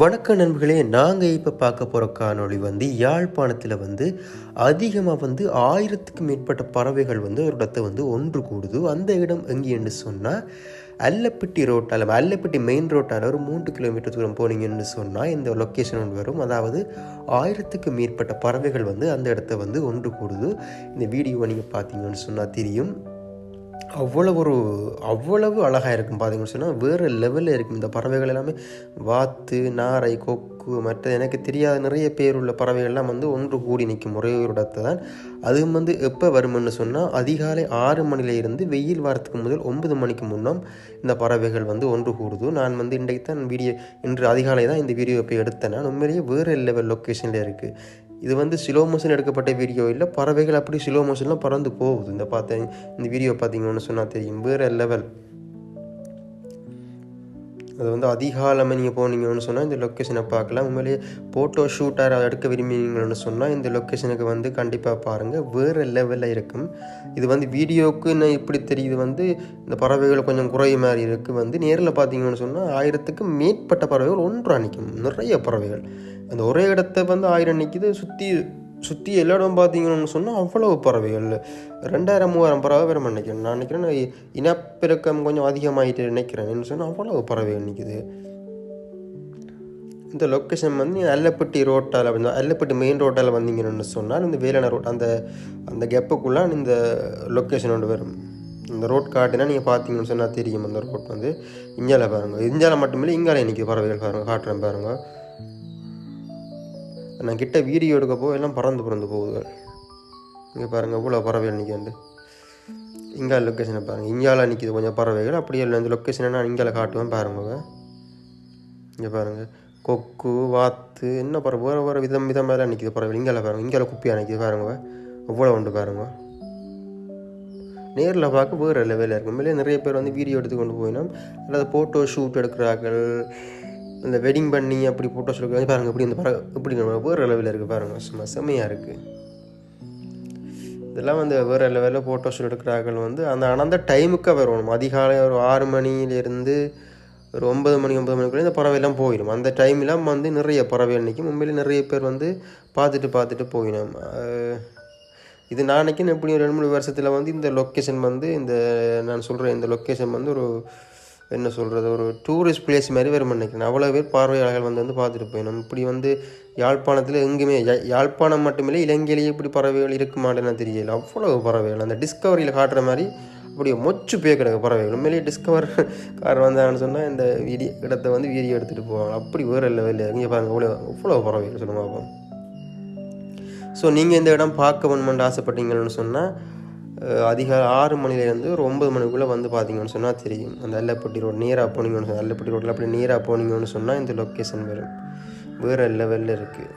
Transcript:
வணக்க நண்பர்களே நாங்கள் இப்போ பார்க்க போகிற காணொளி வந்து யாழ்ப்பாணத்தில் வந்து அதிகமாக வந்து ஆயிரத்துக்கும் மேற்பட்ட பறவைகள் வந்து ஒரு இடத்தை வந்து ஒன்று கூடுது. அந்த இடம் எங்கேன்னு சொன்னால் அல்லப்பட்டி ரோட்டால் அல்லப்பட்டி மெயின் ரோட்டால் ஒரு மூன்று கிலோமீட்டர் தூரம் போனீங்கன்னு சொன்னால் இந்த லொக்கேஷன் ஒன்று வரும். அதாவது ஆயிரத்துக்கு மேற்பட்ட பறவைகள் வந்து அந்த இடத்த வந்து ஒன்று கூடுது. இந்த வீடியோவை நீங்கள் பார்த்தீங்கன்னு சொன்னால் தெரியும். அவ்வளவு ஒரு அவ்வளவு அழகாக இருக்கும் பார்த்தீங்கன்னு சொன்னால் வேறு லெவலில் இருக்கும். இந்த பறவைகள் எல்லாமே வாத்து நாரை கொக்கு மற்ற எனக்கு தெரியாத நிறைய பேர் உள்ள பறவைகள்லாம் வந்து ஒன்று கூடி நிற்கும் ஒரே ஒரு இடத்தை தான். அதுவும் வந்து எப்போ வரும்னு சொன்னால் அதிகாலை ஆறு மணில இருந்து வெயில் வாரத்துக்கு முதல் ஒன்பது மணிக்கு முன்னம் இந்த பறவைகள் வந்து ஒன்று கூடுது. நான் வந்து இன்றைக்கு தான் வீடியோ இன்று அதிகாலை தான் இந்த வீடியோ போய் எடுத்தேன். நான் உண்மையிலேயே வேறு லெவல் லொக்கேஷனில் இருக்குது இது வந்து ஸ்லோ மோஷன் எடுக்கப்பட்ட வீடியோ இல்லை பறவைகள் அப்படி ஸ்லோ மோஷன்லாம் பறந்து போகுது. இந்த பார்த்தேன் இந்த வீடியோ பார்த்தீங்கன்னு சொன்னால் தெரியும் வேறு லெவல் அது வந்து அதிகாலமாக நீங்கள் போனீங்கன்னு சொன்னால் இந்த லொக்கேஷனை பார்க்கலாம். உண்மையிலேயே ஃபோட்டோ ஷூட்டாக எடுக்க விரும்பினீங்கன்னு சொன்னால் இந்த லொக்கேஷனுக்கு வந்து கண்டிப்பாக பாருங்கள் வேறு லெவலில் இருக்கும். இது வந்து வீடியோவுக்கு என்ன இப்படி தெரியுது வந்து இந்த பறவைகள் கொஞ்சம் குறைய மாதிரி இருக்குது வந்து நேரில் பார்த்தீங்கன்னு சொன்னால் ஆயிரத்துக்கு மேற்பட்ட பறவைகள் ஒன்றாக நிற்கும் நிறைய பறவைகள். அந்த ஒரே இடத்த வந்து ஆயிரம் நிற்கிது சுற்றி சுற்றி எல்லா இடம் பார்த்தீங்கன்னு சொன்னால் அவ்வளவு பறவைகள். ரெண்டாயிரம் மூவாயிரம் பறவை வேறு நினைக்கிறேன். நான் நினைக்கிறேன் இனப்பெருக்கம் கொஞ்சம் அதிகமாகிட்டு நினைக்கிறேன். சொன்னால் அவ்வளவு பறவைகள் நிற்கிது இந்த லொக்கேஷன் வந்து அல்லப்பட்டி ரோட்டால் வந்து அல்லப்பட்டி மெயின் ரோட்டால் வந்தீங்கன்னு சொன்னால் இந்த வேலான ரோட் அந்த அந்த கெப்புக்குள்ளே இந்த லொக்கேஷன் ஒன்று வரும். இந்த ரோட் காட்டினா நீங்கள் பார்த்தீங்கன்னு சொன்னால் தெரியும் அந்த ரோட் வந்து. இந்தியாவில் பாருங்கள் இந்தியாவில் மட்டுமில்லை இங்காலே இன்றைக்கி பறவைகள் பாருங்கள் காட்டுறேன் பாருங்கள் நான் கிட்ட வீடியோ எடுக்க போக எல்லாம் பறந்து பறந்து போகுது. இங்கே பாருங்கள் இவ்வளோ பறவைகள் நிற்க வந்து. இங்கே லொக்கேஷனை பாருங்கள் இங்கால நிற்கிது கொஞ்சம் பறவைகள். அப்படியே இல்லை இந்த லொக்கேஷனை நான் இங்கால காட்டுவேன் பாருங்க இங்கே பாருங்கள் கொக்கு வாத்து என்ன பறவை? வேறு வேறு விதம் விதமாக நிற்கிது பறவைகள். இங்கால பாருங்கள் இங்கால குப்பியாக நிற்கிது பாருங்க அவ்வளோ உண்டு பாருங்க நேரில் பார்க்க வேறு லெவலில் இருக்கும். மேலே நிறைய பேர் வந்து வீடியோ எடுத்து கொண்டு போயினோம் அல்லது ஃபோட்டோ ஷூட் எடுக்கிறார்கள். இந்த வெட்டிங் பண்ணி அப்படி ஃபோட்டோஸ் எடுக்கிறாங்க பாருங்கள் இப்படி இந்த பற இப்படி வேறு லெவலில் இருக்குது பாருங்கள் சும்மா செம்மையாக இருக்குது இதெல்லாம் வந்து வேறு லெவலில் ஃபோட்டோஸ் எடுக்கிறார்கள் வந்து அந்த ஆனால் அந்த டைமுக்கு வரணும். அதிகாலை ஒரு ஆறு மணியிலேருந்து ஒரு ஒன்பது மணி ஒன்பது மணிக்குள்ளே இந்த பறவைலாம் போயிடும். அந்த டைம்லாம் வந்து நிறைய பறவைகள் நிற்கும் உண்மையிலே நிறைய பேர் வந்து பார்த்துட்டு பார்த்துட்டு போயிடும். இது நாளைக்கு எப்படி ரெண்டு மூணு வருஷத்தில் வந்து இந்த லொக்கேஷன் வந்து இந்த நான் சொல்கிறேன் இந்த லொக்கேஷன் வந்து ஒரு என்ன சொல்கிறது ஒரு டூரிஸ்ட் பிளேஸ் மாதிரி வரும் நினைக்கிறேன். அவ்வளோ பேர் பார்வையாளர்கள் வந்து வந்து பார்த்துட்டு போயிடும் இப்படி வந்து யாழ்ப்பாணத்தில் எங்கேயுமே யாழ்ப்பாணம் மட்டுமில்லை இலங்கையிலேயே இப்படி பறவைகள் இருக்க மாட்டேன்னு தெரியல. அவ்வளோ பறவைகள். அந்த டிஸ்கவரியில் காட்டுற மாதிரி அப்படியே மொச்சு போய் கிடக்கு பறவைகள். உண்மையிலேயே டிஸ்கவர் கார் வந்தாங்கன்னு சொன்னால் இந்த வீடியோ இடத்த வந்து வீடியோ எடுத்துகிட்டு போவாங்க. அப்படி வேறு லெவலில் இங்கே பாருங்கள் அவ்வளோ அவ்வளோ பறவைகள் சொல்லுங்க பார்ப்போம் ஸோ நீங்கள் இந்த இடம் பார்க்க வேணுமென்று ஆசைப்பட்டீங்கன்னு சொன்னால் அதிகாலை ஆறு மணிலேருந்து ஒரு ஒம்பது மணிக்குள்ளே வந்து பார்த்தீங்கன்னு சொன்னால் தெரியும். அந்த அல்லப்பட்டி ரோடு நேராக போனீங்கன்னு சொன்னால் அல்லப்பட்டி ரோட்டில் அப்படி நேராக போனீங்கன்னு சொன்னால் இந்த லொக்கேஷன் வரும் வேறு லெவலில் இருக்குது